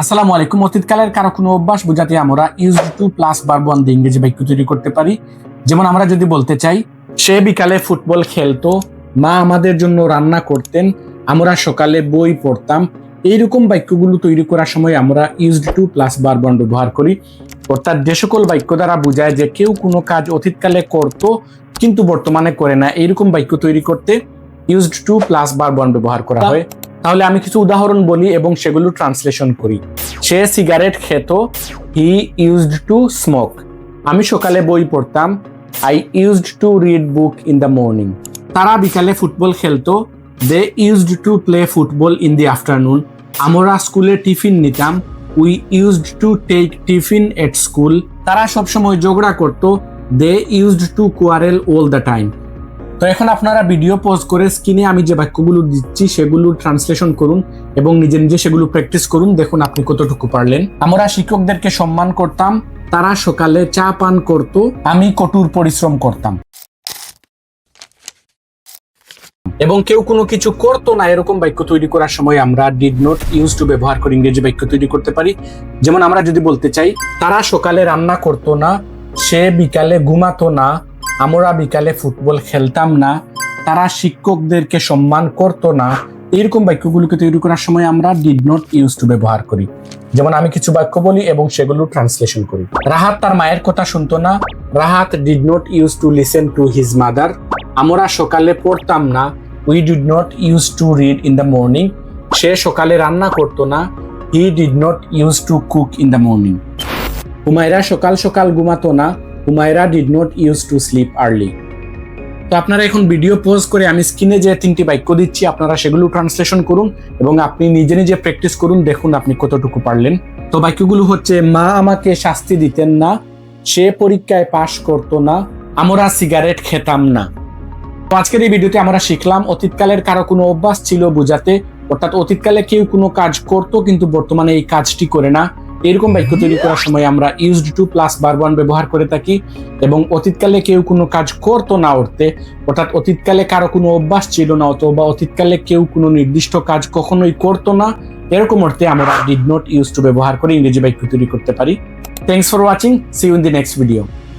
আসসালামু আলাইকুম। অতীতকালের কারও কোনো অভ্যাস বোঝাতে আমরা ইউজ টু প্লাস বার ওয়ান দিয়ে ইংরেজি বাক্য তৈরি করতে পারি। যেমন আমরা যদি বলতে চাই সে বিকালে ফুটবল খেলতো মা আমাদের জন্য রান্না করতেন আমরা সকালে বই পড়তাম। এইরকম বাক্যগুলো তৈরি করার সময় আমরা ইউজড টু প্লাস বার ওয়ান ব্যবহার করি। অর্থাৎ যে সকল বাক্য দ্বারা বোঝায় যে কেউ কোনো কাজ অতীতকালে করত কিন্তু বর্তমানে করে না। এইরকম বাক্য তৈরি করতে ইউজড টু প্লাস বার ওয়ান ব্যবহার করা হয়। তাহলে আমি কিছু উদাহরণ বলি এবং সেগুলো ট্রান্সলেশন করি। সে সিগারেট খেত হি ইউজড টু স্মোক আমি সকালে বই পড়তাম I used to read book in the morning তারা বিকালে ফুটবল খেলতো they used to play football in the afternoon আমরা স্কুলে টিফিন নিতাম we used to take tiffin at school তারা সবসময় ঝগড়া করতো they used to quarrel all the time তো এখন আপনারা ভিডিও পোস্ট করে স্ক্রিনে আমি যে বাক্যগুলো দিচ্ছি, সেগুলো ট্রান্সলেশন করুন এবং নিজে নিজে সেগুলো প্র্যাকটিস করুন। দেখুন আপনি কতটুকু পারলেন। আমরা শিক্ষকদেরকে সম্মান করতাম, তারা সকালে চা পান করত, আমি কঠোর পরিশ্রম করতাম। এবং কেউ কোনো কিছু করতো না, এরকম বাক্য তৈরি করার সময় আমরা ডিড নট ইউজ টু ব্যবহার করে ইংরেজি বাক্য তৈরি করতে পারি। যেমন আমরা যদি বলতে চাই, তারা সকালে রান্না করতো না, সে বিকালে ঘুমাতো না আমরা বিকালে ফুটবল খেলতাম না, তারা শিক্ষকদেরকে সম্মান করতো না। এরকম বাক্যগুলোকে তৈরি করার সময় আমরা ডিড নট ইউজ টু ব্যবহার করি। যেমন আমি কিছু বাক্য বলি এবং সেগুলো ট্রান্সলেশন করি। রাহাত তার মায়ের কথা শুনতো না। Rahat did not use to listen to his mother আমরা সকালে পড়তাম না। We did not use to read in the morning সে সকালে রান্না করতো না। He did not use to cook in the morning Humaira সকাল সকাল ঘুমাতো না। Humaira did not use to sleep early তো আপনারা এখন ভিডিও পোজ করে আমি স্ক্রিনে যে তিনটি বাক্য দিচ্ছি, আপনারা সেগুলো ট্রান্সলেশন করুন এবং আপনি নিজে নিজে প্র্যাকটিস করুন, দেখুন আপনি কতটুকু পারলেন। তো বাক্যগুলো হচ্ছে, মা আমাকে শাস্তি দিতেন না, সে পরীক্ষায় পাশ করতো না, আমরা সিগারেট খেতাম না। তো আজকের এই ভিডিওতে আমরা শিখলাম, অতীতকালের কারও কোনো অভ্যাস ছিল বোঝাতে, অর্থাৎ অতীতকালে কেউ কোনো কাজ করতো কিন্তু বর্তমানে এই কাজটি করে না। এরকম বাক্য তৈরি করার সময় আমরা ইউজড টু প্লাস বার ওয়ান ব্যবহার করে থাকি এবং অতীতকালে কেউ কোনো কাজ করতো না অর্থে, অর্থাৎ অতীতকালে কারও কোনো অভ্যাস ছিল না অত বা অতীতকালে কেউ কোনো নির্দিষ্ট কাজ কখনোই করতো না, এরকম অর্থে আমরা ডিড নট ইউজ টু ব্যবহার করে ইংরেজি বাক্য তৈরি করতে পারি। Thanks for watching see you in the next video